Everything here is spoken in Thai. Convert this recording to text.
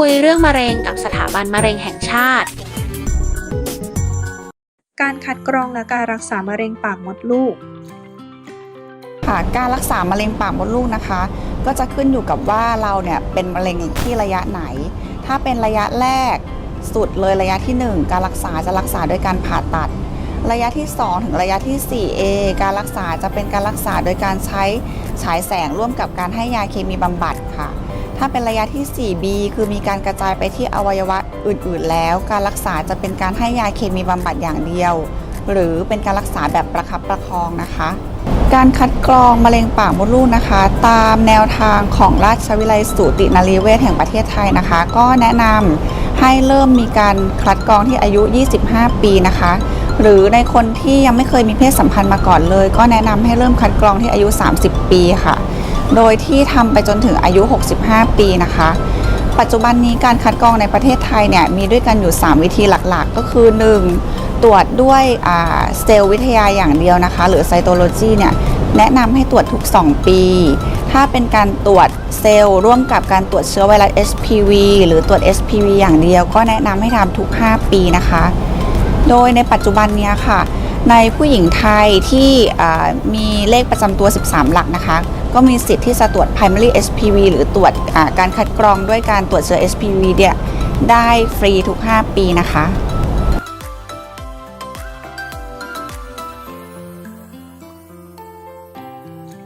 คุยเรื่องมะเร็งกับสถาบันมะเร็งแห่งชาติ การคัดกรองและการรักษามะเร็งปากมดลูกค่ะการรักษามะเร็งปากมดลูกนะคะ ก็จะขึ้นอยู่กับว่าเราเนี่ยเป็นมะเร็งที่ระยะไหน ถ้าเป็นระยะแรกสุดเลยระยะที่ 1 การรักษาจะรักษาด้วยการผ่าตัด ระยะที่ 2 ถึงระยะที่ 4A การรักษาจะเป็นการรักษาโดยการใช้ฉายแสงร่วมกับการให้ยาเคมีบำบัดค่ะ ถ้าเป็นระยะที่ 4B คือมีการกระจายไปที่อวัยวะอื่น ๆ แล้ว การรักษาจะเป็นการให้ยาเคมีบำบัดอย่างเดียว หรือเป็นการรักษาแบบประคับประคองนะคะ การคัดกรองมะเร็งปากมดลูกนะคะ ตามแนวทางของราชวิทยาลัยสูตินรีเวชแห่งประเทศไทยนะคะ ก็แนะนำให้เริ่มมีการคัดกรองที่อายุ 25 ปีนะคะหรือในคนที่ยังไม่เคยมีเพศสัมพันธ์มาก่อนเลย ก็แนะนำให้เริ่มคัดกรองที่อายุ 30 ปีค่ะ โดยที่ทำไปจนถึงอายุ 65 ปีนะคะ ปัจจุบันนี้การคัดกรองในประเทศไทยเนี่ยมีด้วยกันอยู่ 3 วิธีหลักๆ ก็คือ 1. ตรวจด้วยเซลล์วิทยาอย่างเดียวนะคะ หรือไซโตโลจีเนี่ยแนะนำให้ตรวจทุก 2 ปี ถ้าเป็นการตรวจเซลล์ร่วมกับการตรวจเชื้อไวรัส HPV หรือตรวจ HPV อย่างเดียว ก็แนะนำให้ทำทุก 5 ปีนะคะ โดยในปัจจุบันนี้ค่ะ ในผู้หญิงไทยที่มีเลขประจำตัว 13 หลักนะคะ ก็มีสิทธิ์ที่จะตรวจ primary HPV หรือตรวจการคัดกรองด้วยการตรวจเชื้อ HPV เนี่ยได้ฟรีทุก 5 ปีนะคะ